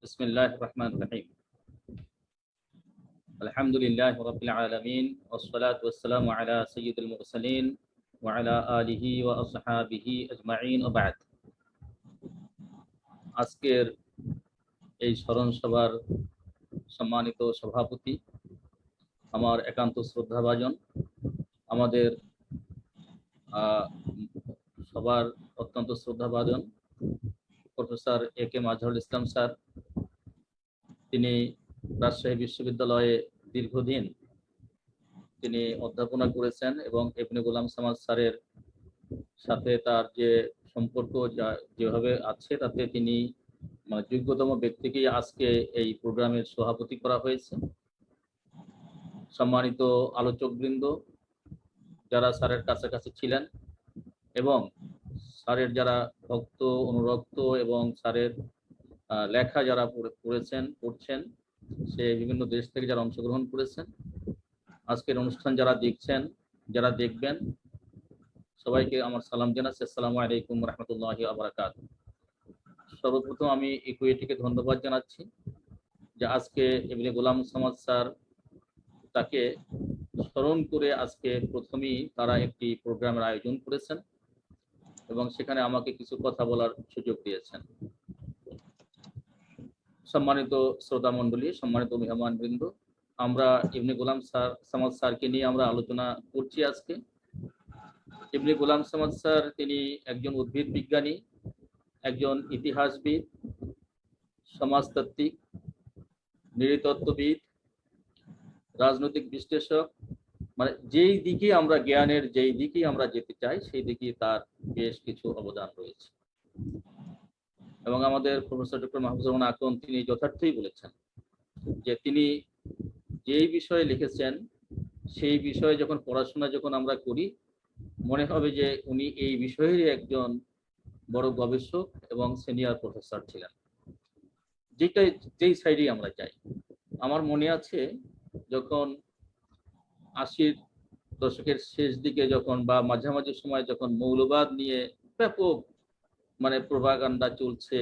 بسم الله الرحمن الرحيم الحمد لله رب العالمين والصلاة والسلام على سيد المرسلين وعلى آله وأصحابه أجمعين وبعد আজকের এই স্মরণ সভার সম্মানিত সভাপতি আমার একান্ত শ্রদ্ধাভাজন আমাদের আহ, সবার অত্যন্ত শ্রদ্ধাভাজন professor A K Mazharul Islam sir তিনি রাজশাহী বিশ্ববিদ্যালয়ে দীর্ঘদিন তিনি অধ্যাপনা করেছেন এবং এপনি গোলাম সামাজ স্যারের সাথে তার যে সম্পর্ক যা যেভাবে আছে, তাতে তিনি মানে যোগ্যতম ব্যক্তিকেই আজকে এই প্রোগ্রামের সভাপতি করা হয়েছে। সম্মানিত আলোচকবৃন্দ, যারা স্যারের কাছাকাছি ছিলেন এবং স্যারের যারা ভক্ত, অনুরক্ত এবং স্যারের লেখা যারা পড়ে- পড়েছেন, পড়ছেন, সে বিভিন্ন দেশ থেকে যারা অংশগ্রহণ করেছেন, আজকের অনুষ্ঠান যারা দেখছেন, যারা দেখবেন, সবাইকে আমার সালাম জানাচ্ছি। আসসালামু আলাইকুম রহমতুল্লাহ আবরাকাত সর্বপ্রথম আমি ইকুইটিকে ধন্যবাদ জানাচ্ছি যে আজকে এমনি গোলাম সমাজ স্যার তাকে স্মরণ করে আজকে প্রথমেই তারা একটি প্রোগ্রামের আয়োজন করেছেন এবং সেখানে আমাকে কিছু কথা বলার সুযোগ দিয়েছেন। সম্মানিত শ্রোতা মণ্ডলী, সম্মানিত মেহমান বৃন্দ, আমরা ইবনে গোলাম স্যার, সামাদ স্যারকে নিয়ে আমরা আলোচনা করছি আজকে। ইবনে গোলাম সামাদ স্যার, তিনি একজন উদ্ভিদ বিজ্ঞানী, একজন ইতিহাসবিদ, সমাজতাত্ত্বিক, নৃতত্ত্ববিদ, রাজনৈতিক বিশ্লেষক মানে যেই দিকে আমরা জ্ঞানের, যেই দিকে আমরা যেতে চাই, সেই দিকে তার বেশ কিছু অবদান রয়েছে। এবং আমাদের প্রফেসর ডক্টর মাহবুব রহমান আকন তিনি যথার্থই বলেছেন যে তিনি যেই বিষয়ে লিখেছেন, সেই বিষয়ে যখন পড়াশোনা যখন আমরা করি, মনে হবে যে উনি এই বিষয়েরই একজন বড় গবেষক এবং সিনিয়র প্রফেসর ছিলেন। যেটাই, যেই সাইডেই আমরা যাই, আমার মনে আছে যখন আশির দশকের শেষ দিকে যখন বা মাঝামাঝি সময় যখন মৌলবাদ নিয়ে ব্যাপক মানে প্রভাকাণ্ডা চলছে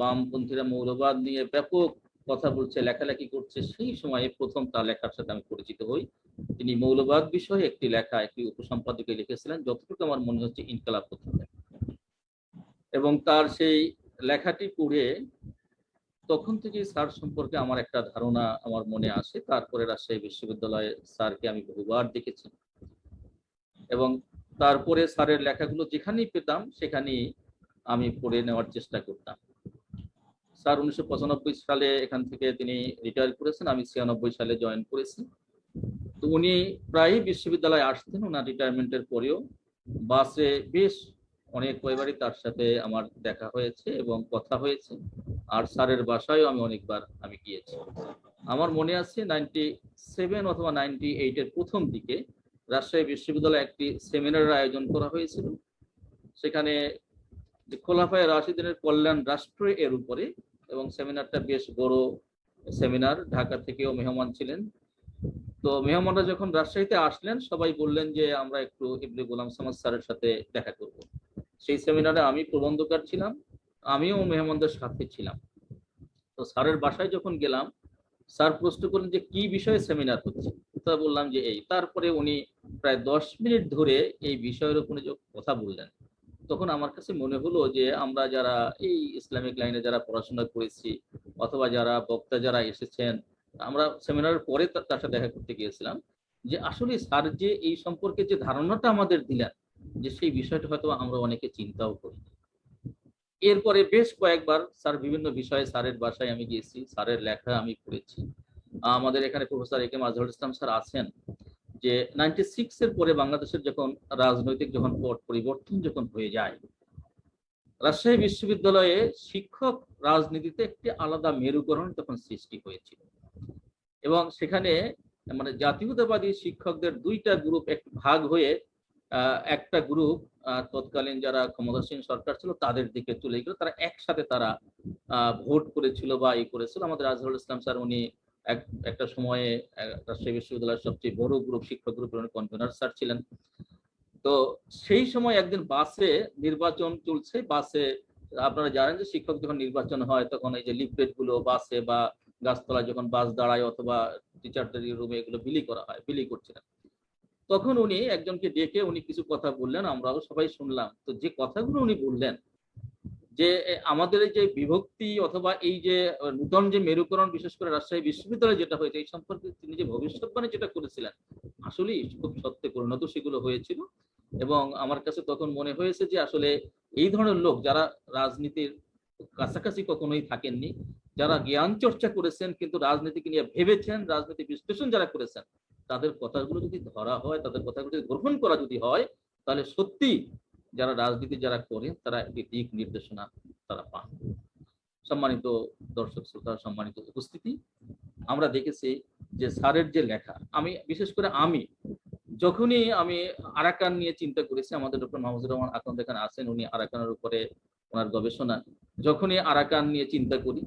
বামপন্থীরা মৌলবাদ নিয়ে ব্যাপক কথা বলছে, লেখালেখি করছে। সেই সময়ে প্রথম তার লেখার সাথে আমি পরিচিত হই। তিনি মৌলবাদ বিষয়ে একটি লেখা, একটি উপসম্পাদকে লিখেছিলেন, যতটুকু আমার মনে হচ্ছে ইনকালাব পত্রিকা এবং তার সেই লেখাটি পড়ে তখন থেকে স্যার সম্পর্কে আমার একটা ধারণা আমার মনে আসে। তারপরে রাজশাহী বিশ্ববিদ্যালয়ে স্যারকে আমি বহুবার দেখেছি। এবং তারপরে স্যারের লেখাগুলো যেখানেই পেতাম, সেখানেই আমি পড়ে নেওয়ার চেষ্টা করতাম। স্যার উনিশশো পঁচানব্বই সালে এখান থেকে তিনি রিটায়ার করেছেন, আমি ছিয়ানব্বই সালে জয়েন করেছি। তো উনি প্রায়ই বিশ্ববিদ্যালয়ে আসতেন, ওনার রিটায়ারমেন্টের পরেও। বাসে বেশ অনেক কয়বারই তার সাথে আমার দেখা হয়েছে এবং কথা হয়েছে। আর স্যারের বাসায়ও আমি অনেকবার আমি গিয়েছি। আমার মনে আছে নাইনটি সেভেন অথবা নাইনটি এইটের প্রথম দিকে রাজশাহী বিশ্ববিদ্যালয়ে একটি সেমিনারের আয়োজন করা হয়েছিল। সেখানে যে খোলাফায় রাশিদিনের কল্যাণ রাষ্ট্র এর উপরে এবং সেমিনারটা বেশ বড় সেমিনার, ঢাকা থেকেও মেহমান ছিলেন। তো মেহমানরা যখন রাজশাহীতে আসলেন, সবাই বললেন যে আমরা একটু ইবনে গোলাম সামাদ স্যারের সাথে দেখা করব। সেই সেমিনারে আমি প্রবন্ধকার ছিলাম, আমিও মেহমানদের সাথে ছিলাম। তো স্যারের বাসায় যখন গেলাম, স্যার প্রশ্ন করলেন যে কি বিষয়ে সেমিনার হচ্ছে? তা বললাম যে এই, তারপরে উনি প্রায় দশ মিনিট ধরে এই বিষয়ের উপরে কথা বললেন, তখন আমার কাছে মনে হলো যে আমরা যারা এই ইসলামিক লাইনে যারা পড়াশোনা করেছি অথবা যারা বক্তা যারা এসেছেন, আমরা সেমিনারের পরে তার সাথে দেখা করতে গিয়েছিলাম যে আসলে স্যার যে এই সম্পর্কে যে ধারণাটা আমাদের দিলেন যে সেই বিষয়টা হয়তো আমরা অনেকে চিন্তাও করি এরপরে বেশ কয়েকবার স্যার বিভিন্ন বিষয়ে স্যারের বাসায় আমি গিয়েছি, স্যারের লেখা আমি পড়েছি। আমাদের এখানে professor A K Mazharul Islam sir আছেন, যে নাইনটি সিক্স এর পরে বাংলাদেশের যখন রাজনৈতিক যখন পট পরিবর্তন যখন হয়ে যায়, রাজশাহী বিশ্ববিদ্যালয়ে শিক্ষক রাজনীতিতে একটি আলাদা মেরুকরণ তখন সৃষ্টি হয়েছিল। এবং সেখানে মানে জাতীয়তাবাদী শিক্ষকদের দুইটা গ্রুপ এক ভাগ হয়ে একটা গ্রুপ তৎকালীন যারা ক্ষমতাসীন সরকার ছিল তাদের দিকে চলে গেল। তারা একসাথে তারা ভোট করেছিল বা ই করেছিল। আমাদের আজহারুল ইসলাম স্যার উনি এক, একটা সময়ে রাজশাহী বিশ্ববিদ্যালয়ের সবচেয়ে বড় গ্রুপ, শিক্ষক গ্রুপের কনভেনার স্যার ছিলেন। তো সেই সময় একদিন বাসে নির্বাচন চলছে, বাসে আপনারা জানেন যে শিক্ষক যখন নির্বাচন হয়, তখন এই যে লিফলেটগুলো বাসে বা গাছতলায় যখন বাস দাঁড়ায় অথবা টিচারদের রুমে এগুলো বিলি করা হয়, বিলি করছিলেন। তখন উনি একজনকে ডেকে উনি কিছু কথা বললেন, আমরাও সবাই শুনলাম। তো যে কথাগুলো উনি বললেন যে আমাদের যে বিভক্তি অথবা এই যে নূতন যে মেরুকরণ বিশেষ করে রাজশাহী বিশ্ববিদ্যালয়ে যেটা হয়েছে, এই সম্পর্কে তিনি যে ভবিষ্যৎবাণী যেটা করেছিলেন, আসলেই খুব সত্যি পরিণত সেগুলো হয়েছিল। এবং আমার কাছে তখন মনে হয়েছে যে, আসলে এই ধরনের লোক যারা রাজনীতির কাছাকাছি কখনোই থাকেননি, যারা জ্ঞান চর্চা করেছেন কিন্তু রাজনীতিকে নিয়ে ভেবেছেন, রাজনীতি বিশ্লেষণ যারা করেছেন, তাদের কথাগুলো যদি ধরা হয়, তাদের কথাগুলো যদি গ্রহণ করা যদি হয়, তাহলে সত্যি যারা রাজনীতি যারা করেন তারা একটি দিক নির্দেশনা তারা পান। সম্মানিত দর্শক শ্রোতা, সম্মানিত উপস্থিতি, আমরা দেখেছি যে স্যারের যে লেখা, আমি, বিশেষ করে আমি, যখনই আমি আরাকান নিয়ে চিন্তা করেছি, আমাদের ডক্টর মাহমুদুর রহমান এখন এখানে আছেন, উনি আরাকানের উপরে ওনার গবেষণা। যখনই আরাকান নিয়ে চিন্তা করি,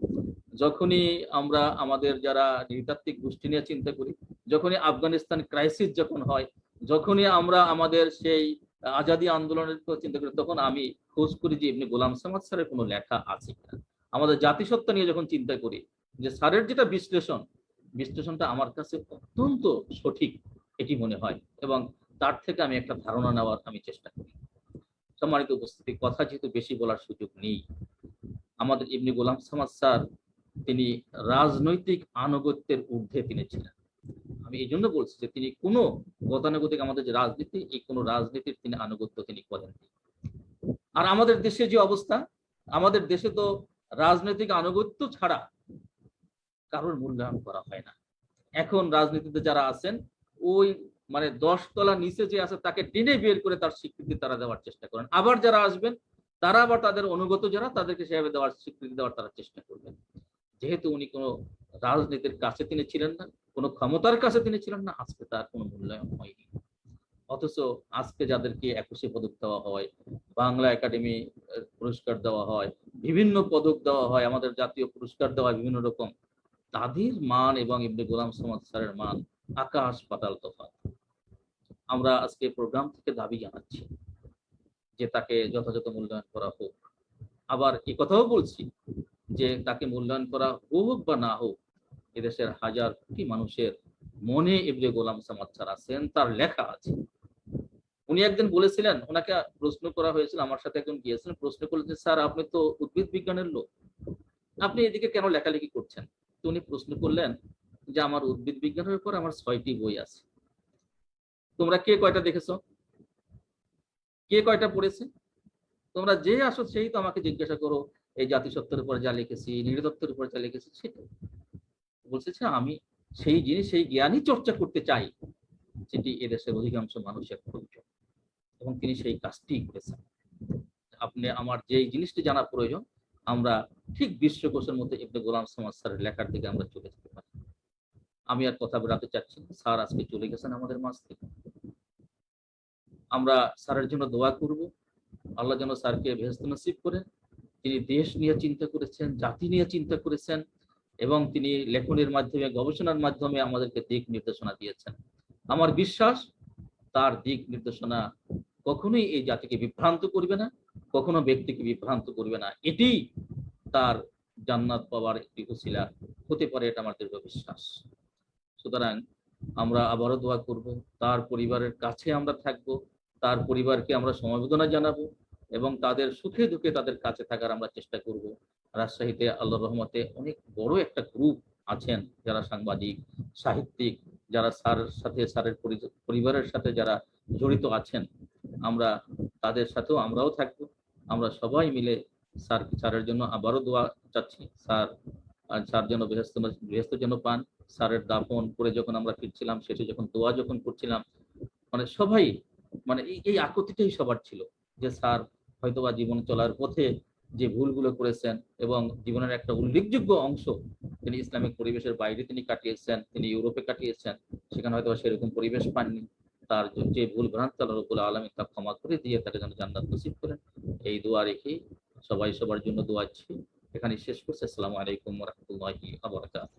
যখনই আমরা আমাদের যারা নৃতাত্ত্বিক গোষ্ঠী নিয়ে চিন্তা করি, যখনই আফগানিস্তান ক্রাইসিস যখন হয়, যখনই আমরা আমাদের সেই আজাদি আন্দোলনের চিন্তা করি তখন আমি খোঁজ করি যে এমনি গোলাম সামাদ স্যারের কোনো লেখা আছে কিনা। আমাদের জাতিসত্তা নিয়ে যখন চিন্তা করি, যে স্যারের যেটা বিশ্লেষণ, বিশ্লেষণটা আমার কাছে অত্যন্ত সঠিক এটি মনে হয় এবং তার থেকে আমি একটা ধারণা নেওয়ার আমি চেষ্টা করি। সম্মানিত উপস্থিতি, কথা যেহেতু বেশি বলার সুযোগ নেই। আমাদের এমনি গোলাম সামাদ স্যার, তিনি রাজনৈতিক আনুগত্যের ঊর্ধ্বে তিনি ছিলেন। আমি এই জন্য বলছি যে তিনি কোনো গতানুগতিক আমাদের যে রাজনীতি, এই কোনো রাজনীতির তিনি আনুগত্য তিনি করেননি আর আমাদের দেশে যে অবস্থা, আমাদের দেশে তো রাজনৈতিক আনুগত্য ছাড়া কারোর মূল্যায়ন করা হয় না। এখন রাজনীতিতে যারা আছেন, ওই মানে দশ তলা নিচে যে আছে, তাকে টেনে বের করে তার স্বীকৃতি তারা দেওয়ার চেষ্টা করেন। আবার যারা আসবেন, তারা আবার তাদের অনুগত যারা, তাদেরকে সেভাবে দেওয়ার স্বীকৃতি দেওয়ার তারা চেষ্টা করবেন। যেহেতু উনি কোনো রাজনীতির কাছে তিনি ছিলেন না কোনো ক্ষমতার কাছে তিনি ছিলেন না, আজকে তার কোনো মূল্যায়ন হয়নি। অথচ আজকে যাদেরকে একুশে পদক দেওয়া হয়, বাংলা একাডেমি পুরস্কার দেওয়া হয়, বিভিন্ন পদক দেওয়া হয়, আমাদের জাতীয় পুরস্কার দেওয়া হয় বিভিন্ন রকম, তাদের মান এবং ইবনে গোলাম সমাজ স্যারের মান আকাশ পাতাল তফাৎ। আমরা আজকে প্রোগ্রাম থেকে দাবি জানাচ্ছি যে তাকে যথাযথ মূল্যায়ন করা হোক। আবার এই কথাও বলছি যে তাকে মূল্যায়ন করা হোক বা না হোক এদেশের হাজার কোটি মানুষের মনে ইবনে গোলাম সামাদ স্যার আছেন, তার লেখা আছে। উনি একদিন বলেছিলেন, ওনাকে প্রশ্ন করা হয়েছিল, আমার সাথে একজন গিয়েছিলেন, প্রশ্ন করলেন স্যার, আপনি তো উদ্ভিদ বিজ্ঞানের লোক। আপনি এদিকে কেন লেখালেখি করছেন? তো উনি প্রশ্ন করলেন যে, আমার উদ্ভিদ বিজ্ঞানের উপর আমার ছয়টি বই আছে। তোমরা কে কয়টা দেখেছ? কে কয়টা পড়েছে? তোমরা যে আসো, সেই তো আমাকে জিজ্ঞাসা করো। এই জাতিসত্ত্বের উপর যা লিখেছি নৃতত্ত্বের উপর যা লিখেছি সেটা বলছে যে আমি সেই জিনিস, সেই জ্ঞানই চর্চা করতে চাই, যেটি এদেশের অধিকাংশ মানুষের প্রয়োজন। এবং তিনি সেই কাজটি করেছেন। আপনি আমার যেই জিনিসটি জানা প্রয়োজন, আমরা ঠিক বিশ্বকোষের মধ্যে ইবনে গোলাম সমাজ স্যারের লেখার দিকে আমরা চলে যেতে পারি। আমি আর কথা বেরাতে চাচ্ছি স্যার আজকে চলে গেছেন আমাদের মাঝ থেকে। আমরা স্যারের জন্য দোয়া করব। আল্লাহ যেন স্যারকে ভেস্ত নসিব করেন। তিনি দেশ নিয়ে চিন্তা করেছেন, জাতি নিয়ে চিন্তা করেছেন। এবং তিনি লেখনের মাধ্যমে, গবেষণার মাধ্যমে আমাদেরকে দিক নির্দেশনা দিয়েছেন। আমার বিশ্বাস, তার দিক নির্দেশনা কখনোই এই জাতিকে বিভ্রান্ত করবে না, কখনো ব্যক্তিকে বিভ্রান্ত করবে না। এটি তার জান্নাত পাওয়ার একটি উসিলা। হতে পারে এটা আমার দৃঢ় বিশ্বাস। সুতরাং আমরা আবারও দোয়া করব, তার পরিবারের কাছে আমরা থাকব, তার পরিবারকে আমরা সমবেদনা জানাব এবং তাদের সুখে দুঃখে তাদের কাছে থাকার আমরা চেষ্টা করব। রাজশাহীতে আল্লাহ রহমতে অনেক বড় একটা গ্রুপ আছেন যারা সাংবাদিক, সাহিত্যিক, যারা স্যারের সাথে, স্যারের পরিবারের সাথে যারা জড়িত আছেন। আমরা তাদের সাথেও আমরাও থাকব। আমরা সবাই মিলে স্যার, স্যারের জন্য আবারও দোয়া চাচ্ছি। স্যার স্যার যেন বৃহস্ত বৃহস্ত যেন পান। স্যারের দাফন করে যখন আমরা ফিরছিলাম শেষে যখন দোয়া যখন করছিলাম মানে সবাই মানে এই এই আকতিটাই সবার ছিল যে স্যার হয়তোবা জীবন চলার পথে যে ভুলগুলো করেছেন এবং জীবনের একটা উল্লেখযোগ্য অংশ তিনি ইসলামিক পরিবেশের বাইরে তিনি কাটিয়েছেন, তিনি ইউরোপে কাটিয়েছেন, সেখানে হয়তো সেরকম পরিবেশ পাননি। তার যে ভুল ভ্রান্ত আল্লাহ রবুল আলমী তা ক্ষমা করে দিয়ে তাকে যেন জান্নাত নসিব করেন। এই দোয়া রেখে সবাই সবার জন্য দোয়াচ্ছি এখানে শেষ করছি। আসসালামু আলাইকুম রহমতুল্লাহি আবরাকাত